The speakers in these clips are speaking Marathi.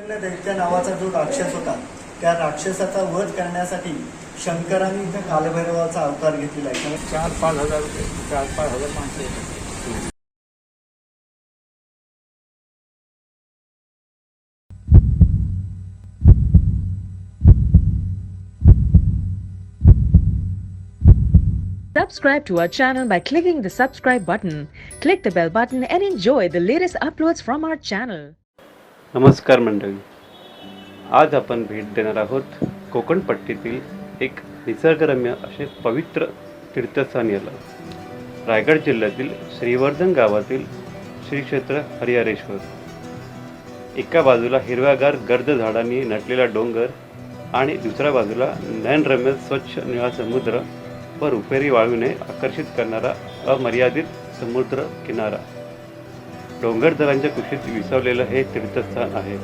शतघ्न दैत्य नावाचा जो राक्षस होता त्या राक्षसाचा वध करण्यासाठी शंकराने इथं कालभैरवाचा अवतार घेतलेला आहे चार पाच हजार रुपये चार पाच हजार माणसं Subscribe to our channel by clicking the subscribe button. Click the bell button and enjoy the latest uploads from our channel. नमस्कार मंडळी. आज आपण भेट देणार आहोत कोकणपट्टीतील एक निसर्गरम्य असे पवित्र तीर्थस्थान याला रायगड जिल्ह्यातील श्रीवर्धन गावातील श्री क्षेत्र हरिहरेश्वर. एका बाजूला हिरव्यागार गर्द झाडांनी नटलेला डोंगर आणि दुसऱ्या बाजूला नयनरम्य स्वच्छ निळा समुद्र व रुपेरी वाळूने आकर्षित करणारा अमर्यादित समुद्र किनारा. डोंगरदरांच्या कुशीत विसावलेलं हे तीर्थस्थान आहे.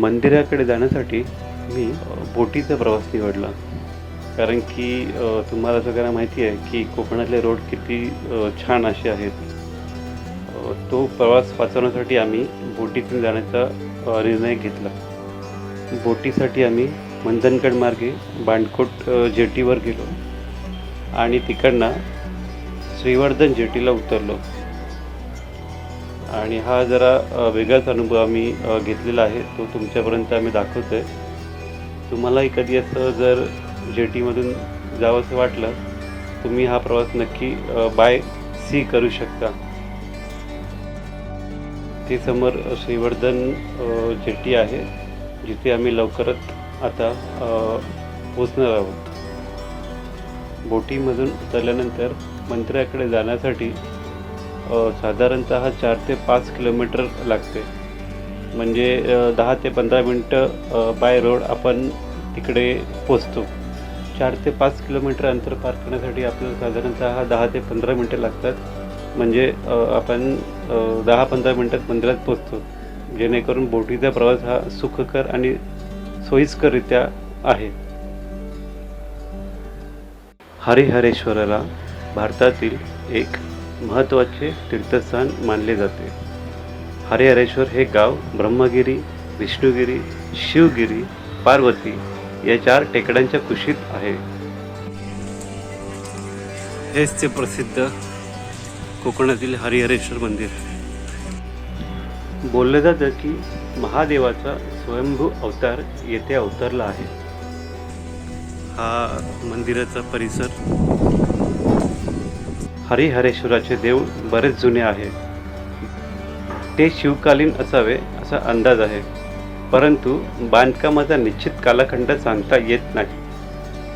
मंदिराकडे जाण्यासाठी मी बोटीचा प्रवास निवडला. कारण की तुम्हाला सगळ्यांना माहिती आहे की कोकणातले रोड किती छान असे आहेत. तो प्रवास वाचवण्यासाठी आम्ही बोटीतून जाण्याचा निर्णय घेतला. बोटीसाठी आम्ही मंथनगड मार्गे बांडकोट जेटीवर गेलो आणि तिकडनं श्रीवर्धन जेटीला उतरलो. आणि हा जरा वेगळाच अनुभव आम्ही घेतलेला आहे. तो तुमच्यापर्यंत आम्ही दाखवतो आहे तुम्हालाही कधी असं जर जेटीमधून जावं असं वाटलं तुम्ही हा प्रवास नक्की बाय सी करू शकता. ते समोर श्रीवर्धन जेटी आहे जिथे आम्ही लवकरच आता पोचणार आहोत. बोटीमधून उतरल्यानंतर मंदिराकडे जाण्यासाठी साधारणत चार ते पाच किलोमीटर लागते म्हणजे दहा ते पंधरा मिनटं बाय रोड आपण तिकडे पोचतो चार ते पाच किलोमीटर अंतर पार करण्यासाठी आपल्याला साधारणतः दहा ते पंधरा मिनटं लागतात. म्हणजे आपण दहा पंधरा मिनटात मंदिरात पोचतो जेणेकरून बोटीचा प्रवास हा सुखकर आणि सोयीस्कररित्या आहे. हरिहरेश्वराला भारतातील एक महत्त्वाचे तीर्थस्थान मानले जाते. हरिहरेश्वर हे गाव ब्रह्मगिरी विष्णुगिरी शिवगिरी पार्वती या चार टेकड्यांच्या कुशीत आहे. हेच ते प्रसिद्ध कोकणातील हरिहरेश्वर मंदिर. बोललं जातं की महादेवाचा स्वयंभू अवतार येथे अवतरला आहे. हा मंदिराचा परिसर. हरिहरेश्वराचे देऊळ बरेच जुने आहे. ते शिवकालीन असावे असा अंदाज आहे. परंतु बांधकामाचा निश्चित कालखंड सांगता येत नाही.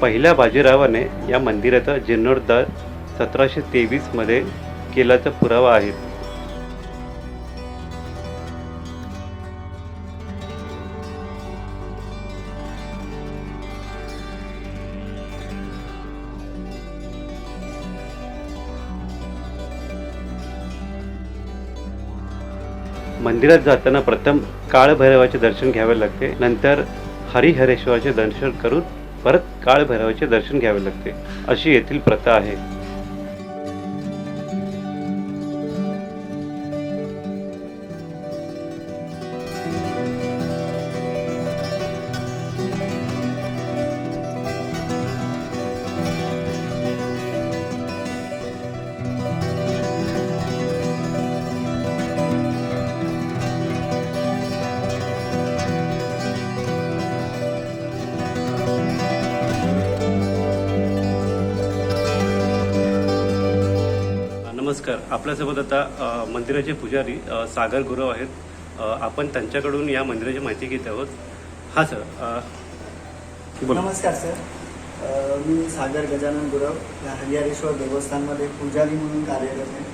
पहिल्या बाजीरावाने या मंदिराचा जीर्णोद्धार सतराशे तेवीसमध्ये केल्याचा पुरावा आहे. मंदिरात जाताना प्रथम काळभैरवाचे दर्शन घ्यावे लागते. नंतर हरिहरेश्वराचे दर्शन करून परत काळभैरवाचे दर्शन घ्यावे लागते. अशी येथील प्रथा आहे. नमस्कार. आपल्यासोबत आता मंदिराचे पुजारी सागर गुरव आहेत. आपण त्यांच्याकडून या मंदिराची माहिती घेत आहोत. हां सर बोला. नमस्कार सर. मी सागर गजानन गुरव या हरिहरेश्वर देवस्थानमध्ये पुजारी म्हणून कार्यरत आहे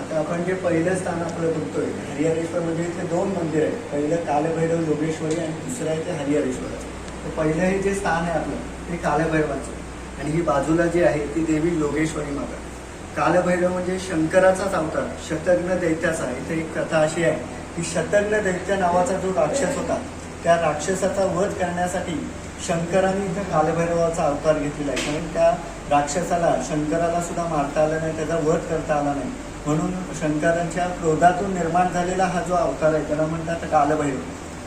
आता आपण जे पहिलं स्थान आपलं बघतोय हरिहरेश्वर म्हणजे इथे दोन मंदिर आहेत. पहिलं कालभैरव योगेश्वरी आणि दुसरं आहे ते हरिहरेश्वराचं तर पहिलं हे जे स्थान आहे आपलं ते कालभैरवाचं. आणि ही बाजूला जी आहे ती देवी योगेश्वरी माता. कालभैरव म्हणजे शंकराचाच अवतार शतघ्न दैत्याचा. इथे एक कथा अशी आहे की शतघ्न दैत्य नावाचा जो राक्षस होता त्या राक्षसाचा वध करण्यासाठी शंकराने इथं कालभैरवाचा अवतार घेतलेला आहे. कारण त्या राक्षसाला शंकराला सुद्धा मारता आलं नाही त्याचा वध करता आला नाही. म्हणून शंकरांच्या क्रोधातून निर्माण झालेला हा जो अवतार आहे त्याला म्हणतात कालभैरव.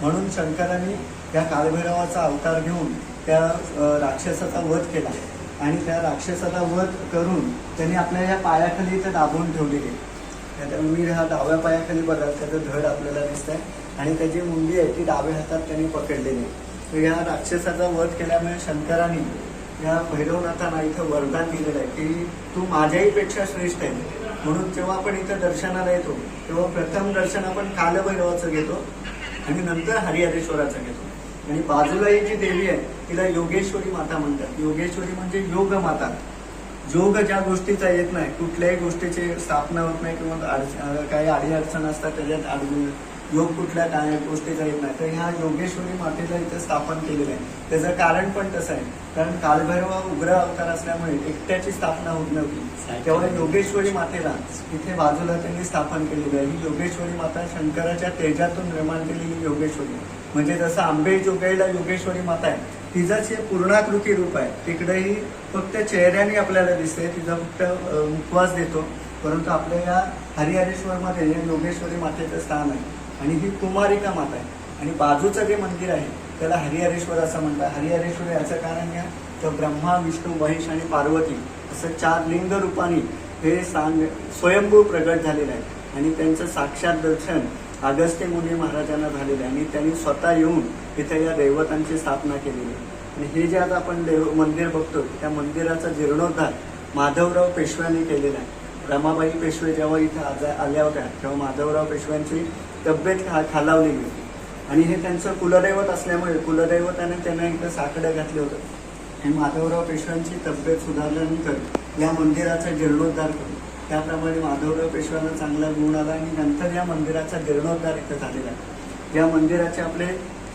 म्हणून शंकरांनी त्या कालभैरवाचा अवतार घेऊन त्या राक्षसाचा वध केला. आणि त्या राक्षसाचा वध करून त्यांनी आपल्या या पायाखाली इथं दाबून ठेवलेली आहे. आता मी हा डाव्या पायाखाली बघा त्याचं धड आपल्याला दिसत आहे आणि त्याची मुंगी आहे ती डाव्या हातात त्यांनी पकडलेली आहे. तर या राक्षसाचा वध केल्यामुळे शंकराने या भैरवनाथांना इथं वरदान दिलेलं आहे की तू माझ्याहीपेक्षा श्रेष्ठ आहे. म्हणून जेव्हा आपण इथं दर्शनाला येतो तेव्हा प्रथम दर्शन आपण कालभैरवाचं घेतो आणि नंतर हरिहरेश्वराचं घेतो. आणि बाजूला ही जी देवी आहे तिला योगेश्वरी माता म्हणतात. योगेश्वरी म्हणजे योग माता. योग ज्या गोष्टीचा येत नाही कुठल्याही गोष्टीची स्थापना होत नाही किंवा काही अडी अडचण असतात त्याच्यात अडचण योग कुठल्या काय गोष्टीचा येत नाही. तर ह्या योगेश्वरी मातेला इथे स्थापन केलेलं आहे. त्याचं कारण पण तसं आहे. कारण कालभैरव उग्र अवतार असल्यामुळे एकट्याची स्थापना होत नव्हती. तेव्हा योगेश्वरी मातेला इथे बाजूला त्यांनी स्थापन केलेलं आहे. ही योगेश्वरी माता शंकराच्या तेजातून निर्माण केलेली योगेश्वरी. म्हणजे जसं आंबे जोगाईला योगेश्वरी माता आहे तिचंच हे पूर्णाकृती रूप आहे. तिकडेही फक्त चेहऱ्याने आपल्याला दिसते तिचा फक्त मुखवास देतो. परंतु आपल्या या हरिहरेश्वरमध्ये योगेश्वरी मातेचं स्थान आहे. आणि ही कुमारिका माता आहे. आणि बाजूचं जे मंदिर आहे त्याला हरिहरेश्वर असं म्हणतात. हरिहरेश्वर याचं कारण घ्या तर ब्रह्मा विष्णू महेश आणि पार्वती असं चार लिंग रूपाने हे सांग स्वयंभू प्रगट झालेलं आहे. आणि त्यांचं साक्षात दर्शन अगस्त्य मुनी महाराजांना झालेलं आहे आणि त्यांनी स्वतः येऊन इथे या दैवतांची स्थापना केलेली. आहे आणि हे जे आता आपण देव मंदिर बघतो त्या मंदिराचा जीर्णोद्धार माधवराव पेशव्यांनी केलेला आहे. रमाबाई पेशवे जेव्हा इथं आजा आल्या होत्या तेव्हा माधवराव पेशव्यांची तब्येत खा खालावलेली होती. आणि हे त्यांचं कुलदैवत असल्यामुळे कुलदैवताने त्यांना इथं साकडं घातलं होतं. आणि माधवराव पेशव्यांची तब्येत सुधारल्यानंतर या मंदिराचा जीर्णोद्धार करू त्याप्रमाणे माधवराव पेशव्यांना चांगला गुण आला आणि नंतर या मंदिराचा जीर्णोद्धार इथं झालेला आहे. या मंदिराचे आपले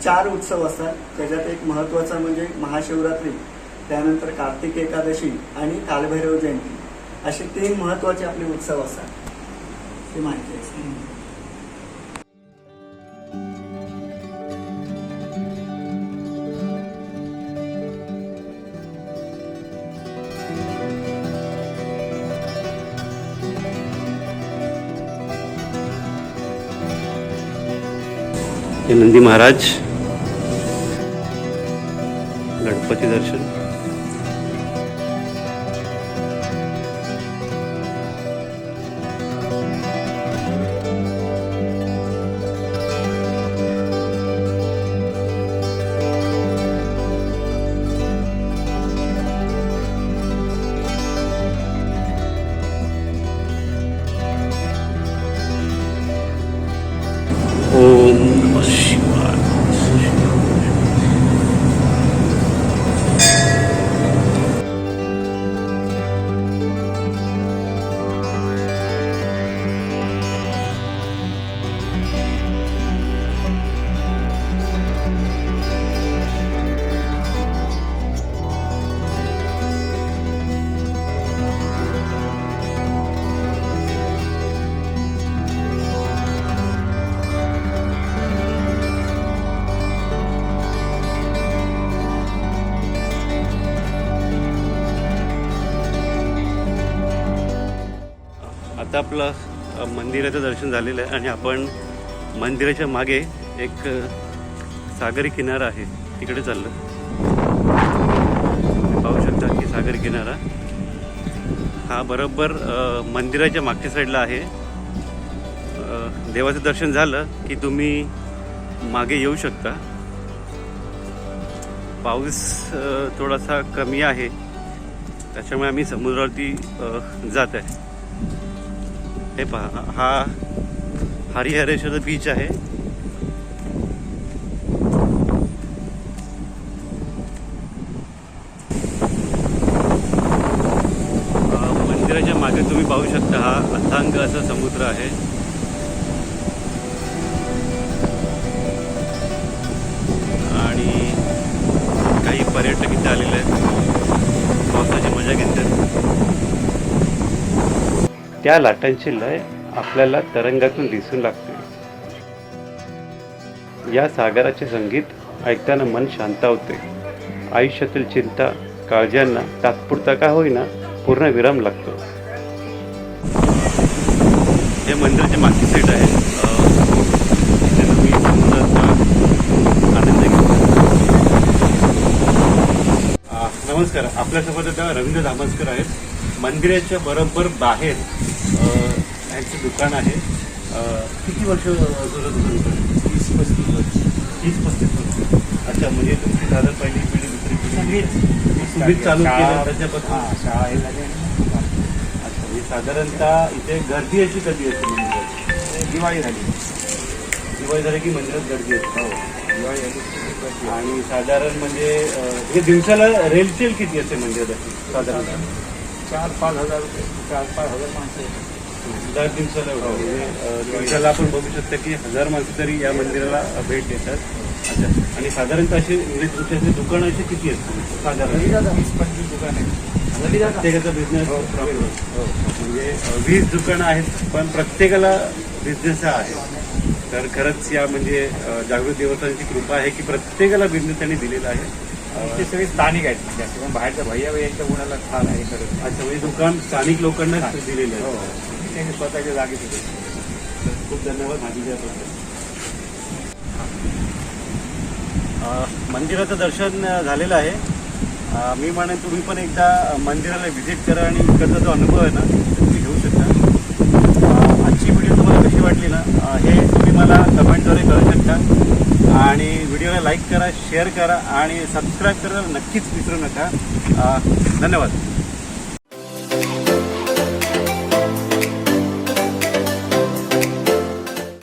चार उत्सव असतात. त्याच्यात एक महत्त्वाचा म्हणजे महाशिवरात्री त्यानंतर कार्तिक एकादशी आणि कालभैरव जयंती. असे तीन महत्त्वाचे आपले उत्सव असतात. ही माहिती हे नंदी महाराज. गणपती दर्शन. आपलं मंदिराचं दर्शन झालेलं आहे आणि आपण मंदिराच्या मागे एक सागरी किनारा आहे. तिकडे चाललं. पाहू शकता की सागरी किनारा हा बरोबर मंदिराच्या मागच्या साईडला आहे. देवाचं दर्शन झालं की तुम्ही मागे येऊ शकता. पाऊस थोडासा कमी आहे. त्याच्यामुळे आम्ही समुद्रावरती जात आहे. हे पहा हा हरिहरेश्वर बीच आहे. मंदिराच्या मागे तुम्ही पाहू शकता हा अथांग असा समुद्र आहे. त्या लाटांची लय आपल्याला तरंगातून दिसून लागते. या सागराचे संगीत ऐकताना मन शांत होते. आयुष्यातील चिंता काळज्यांना तात्पुरता का होईना पूर्ण विराम लागतो. हे मंदिराची मागची साईड आहे. नमस्कार. आपल्यासोबत आता रवींद्र धामस्कर आहेत. मंदिराच्या बरोबर बाहेर यांचं दुकान आहे. किती वर्ष जुनं दुकान आहे? तीस पस्तीस वर्ष. तीस पस्तीस वर्ष. अच्छा म्हणजे तुमची साधारण पहिली पिढी दुसरी पिढी तुम्हीच चालू केलं त्याच्यापासून? हा, शाळा हे झाली. अच्छा म्हणजे साधारणतः इथे गर्दी अशी कधी असते मंदिरात? दिवाळी झाली. दिवाळी झाली की मंदिरात गर्दी असते हो दिवाळी झाली. आणि साधारण म्हणजे हे दिवसाला रेलचेल किती असते मंदिरात? अशी साधारण चार पाच हजार रुपये चार पाच हजार माणसं दर दिवसाला दिवसाला आपण बघू शकतो की हजार माणसं तरी या मंदिराला भेट देतात. अच्छा. आणि साधारणतः असे म्हणजे तुमचे असे दुकान असे किती असतात साधारण. वीस पंचवीस दुकान आहे प्रत्येकाचा बिझनेस हो, हो. म्हणजे वीस दुकानं आहेत पण प्रत्येकाला बिझनेस हा आहे. तर खरंच या म्हणजे जागृत देवस्थानाची कृपा आहे की प्रत्येकाला बिझनेस त्यांनी दिलेला आहे. ते सगळे स्थानिक आहेत. म्हणजे बाहेरच्या भैया यांच्या गुणाला फार आहे नाही. अच्छा म्हणजे दुकान स्थानिक लोकांना दिलेलं हो. आहे त्यांनी स्वतःच्या जागेत होते. खूप धन्यवाद माहिती दिल्याबद्दल मंदिराचं दर्शन झालेलं आहे. मी म्हणेन तुम्ही पण एकदा मंदिराला व्हिजिट करा आणि इकडचा जो अनुभव आहे ना तो तुम्ही घेऊ शकता. आजची व्हिडिओ तुम्हाला कशी वाटली ना हे तुम्ही मला कमेंटद्वारे कळू शकता. आणि व्हिडिओला लाईक करा शेअर करा आणि सबस्क्राईब करायला नक्कीच विसरू नका. धन्यवाद.